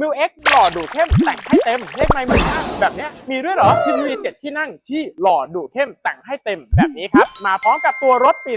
มิวเอ็กหล่อดูเข้มแต่งให้เต็มเลขไมล์หมือนห้าแบบนี้มีด้วยเหรอทีวีเจ็ดที่นั่งที่หล่อดูเข้มแต่งให้เต็มแบบนี้ครับ มาพร้อมกับตัวรถปี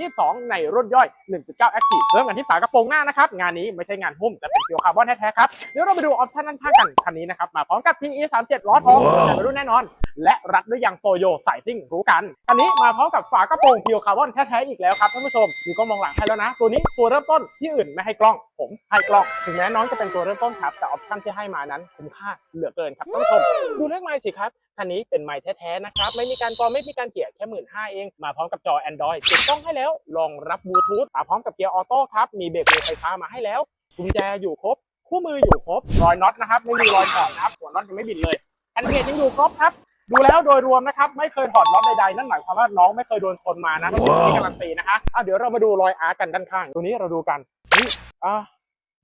2022 ในรุ่นย่อย 1.9 Active เริ่มกันที่ฝากระโปรงหน้านะครับ งานนี้ไม่ใช่งานหุ้มแต่เป็นเพียวคาร์บอนแท้ๆครับ เดี๋ยวเราไปดูออปชั่นด้านข้างกันคันนี้นะครับ มาพร้อมกับ PE 37ล้อทองแต่รุ่นแน่นอน และรัดด้วยยางโตโยสายซิ่งรู้กัน อันนี้มาพร้อมกับฝากระโปรงเพียวคาร์บอนแท้ๆอีกแล้วครับท่านผู้ชมมีกล้องมองหลังให้แล้วนะ ตัวนี้ตัวเริ่มต้นที่อื่นไม่ให้กล้อง ผมให้กล้อง ถึงแม้น้องจะเป็นตัวเริ่มต้นครับ แต่ออปชั่นที่ให้มานั้นคุ้มค่าเหลือเกินครับท่านผู้ชมดูเลขไมล์สิครับคันนี้เป็นไมล์แท้ๆนะครับไม่มีการกรองไม่มีการเจียแค่หมื่นห้าเองมาพร้อมกับจอ Android ติดกล้องให้แล้วรองรับบลูทูธมาพร้อมกับเกียร์ออโต้ครับมีเบรกมือไฟฟ้ามาให้แล้วกุญแจอยู่ครบคู่มืออยู่ครบรอยน็อตนะครับไม่มีรอยถอนะครับหัวน็อตยังไม่บิดเลยแอนเทยังอยู่ครบครับ ดูแล้วโดยรวมนะครับไม่เคยถอดน็อตใดๆนั่นหมายความว่าน้องไม่เคยโดนชนมานะต้องที่การันตีนะคะอะเดี๋ยวเรามาดูรอยอาร์กันด้านข้างตัวนี้เราดูกันนี่อะ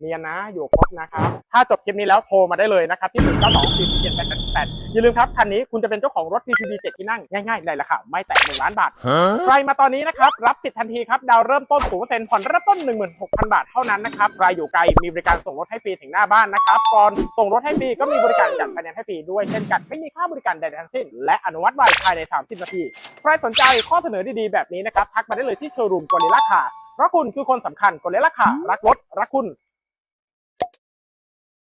เนียนนะอยู่ครบนะครับ ถ้าจบคลิปนี้แล้วโทรมาได้เลยนะครับ ที่ 1 9 2 4 7 8 8 8อย่าลืมครับ คันนี้คุณจะเป็นเจ้าของรถ PPV 7 ที่นั่ง ง่ายๆในราคาไม่แตะ1ล้านบาท ใครมาตอนนี้นะครับ รับสิทธิ์ทันทีครับ ดาวเริ่มต้น 0%ผ่อนเริ่มต้น 16,000 บาทเท่านั้นนะครับใครอยู่ไกลมีบริการส่งรถให้ฟรีถึงหน้าบ้านนะครับก่อนส่งรถให้ฟรีก็มีบริการจัดไฟแนนให้ฟรีด้วยเช่นกันไม่มีค่าบริการใดๆทั้งสิ้น และอนุมัติไวภายใน 30 นาทีใครสนใจข้อเสนอดีๆแบบนี้นะครับทักมาได้เลยที่โชว์รูมกอริล่าคาเพราะคุณคือคนสำคัญกอริล่าคารักรถรักคุณ